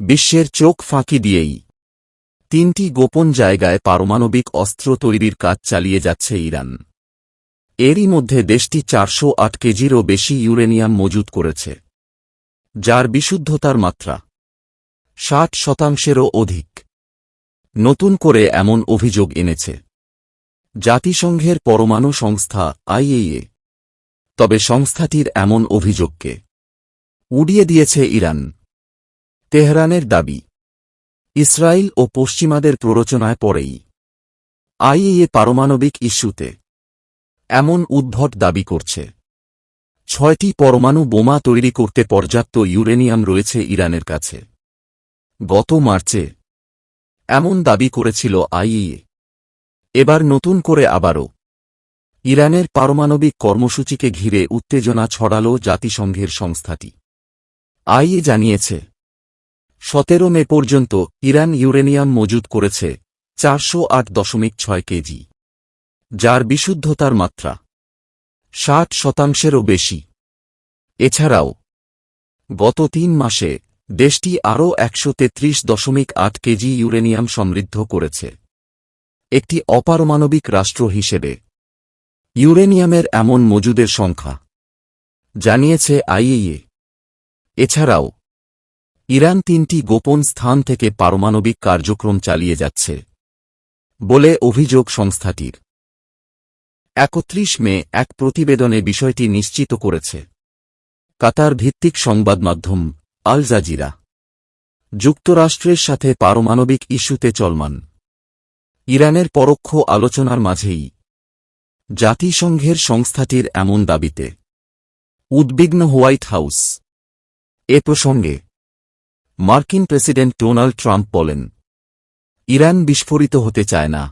বিশ্বের চোখ ফাঁকি দিয়েই। তিনটি গোপন জায়গায় পারমাণবিক অস্ত্র তৈরির কাজ চালিয়ে যাচ্ছে ইরান। এরই মধ্যে দেশটি চারশো আট কেজিরও বেশি ইউরেনিয়াম মজুত করেছে, যার বিশুদ্ধতার মাত্রা ষাট শতাংশেরও অধিক। নতুন করে এমন অভিযোগ এনেছে। জাতিসংঘের পরমাণু সংস্থা আইএইএ। তবে সংস্থাটির এমন অভিযোগকে উড়িয়ে দিয়েছে ইরান। তেহরানের দাবি। ইসরায়েল ও পশ্চিমাদের প্ররোচনায় পরেই আইএইএ পারমাণবিক ইস্যুতে। এমন উদ্ভট দাবি করছে। ছয়টি পরমাণু বোমা তৈরি করতে পর্যাপ্ত ইউরেনিয়াম রয়েছে ইরানের কাছে। গত মার্চে এমন দাবি করেছিল আইইএ এবার নতুন করে আবারও ইরানের পারমাণবিক কর্মসূচিকে ঘিরে উত্তেজনা ছড়াল জাতিসংঘের সংস্থাটি। আইএ জানিয়েছে সতেরো মে পর্যন্ত ইরান ইউরেনিয়াম মজুত করেছে চারশো আট দশমিক ছয় কেজি, যার বিশুদ্ধতার মাত্রা ষাট শতাংশেরও বেশি। এছাড়াও, গত তিন মাসে দেশটি আরও একশো তেত্রিশ দশমিক আট কেজি ইউরেনিয়াম সমৃদ্ধ করেছে। একটি অপারমাণবিক রাষ্ট্র হিসেবে ইউরেনিয়ামের এমন মজুদের সংখ্যা, জানিয়েছে আইএইএ। এছাড়াও ইরান তিনটি গোপন স্থান থেকে পারমাণবিক কার্যক্রম চালিয়ে যাচ্ছে, বলে অভিযোগ সংস্থাটির। একত্রিশ মে এক প্রতিবেদনে বিষয়টি নিশ্চিত করেছে। কাতার ভিত্তিক সংবাদ মাধ্যম আল জাজিরা। যুক্তরাষ্ট্রের সাথে পারমাণবিক ইস্যুতে চলমান। ইরানের পরোক্ষ আলোচনার মাঝেই জাতিসংঘের সংস্থাটির এমন দাবিতে। উদ্বিগ্ন হোয়াইট হাউস। এ প্রসঙ্গে মার্কিন প্রেসিডেন্ট ডোনাল্ড ট্রাম্প বলেন, ইরান বিস্ফোরিত হতে চায় না।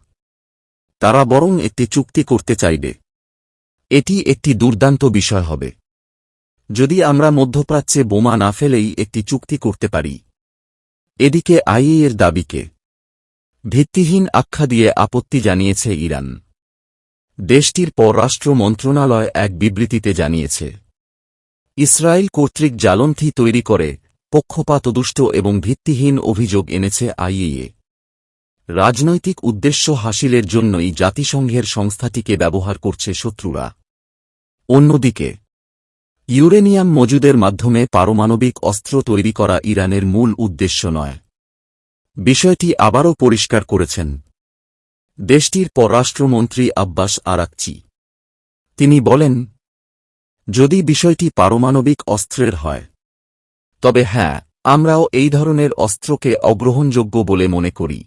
তারা বরং একটি চুক্তি করতে চাইবে। এটি একটি দুর্দান্ত বিষয় হবে। যদি আমরা মধ্যপ্রাচ্যে বোমা না ফেলেই একটি চুক্তি করতে পারি। এদিকে আইএর দাবিকে ভিত্তিহীন আখ্যা দিয়ে আপত্তি জানিয়েছে ইরান। দেশটির পররাষ্ট্র মন্ত্রণালয় এক বিবৃতিতে জানিয়েছে, ইসরায়েল কর্তৃক জ্বালন্থি তৈরি করে পক্ষপাতদুষ্ট এবং ভিত্তিহীন অভিযোগ এনেছে আইএ রাজনৈতিক উদ্দেশ্য হাসিলের জন্যই জাতিসংঘের সংস্থাটিকে ব্যবহার করছে শত্রুরা। অন্যদিকে, ইউরেনিয়াম মজুদের মাধ্যমে পারমাণবিক অস্ত্র তৈরি করা ইরানের মূল উদ্দেশ্য নয়। বিষয়টি আবারও পরিষ্কার করেছেন দেশটির পররাষ্ট্রমন্ত্রী আব্বাস আরাকচি। তিনি বলেন, যদি বিষয়টি পারমাণবিক অস্ত্রের হয় তবে হ্যাঁ আমরাও এই ধরনের অস্ত্রকে অগ্রহণযোগ্য বলে মনে করি।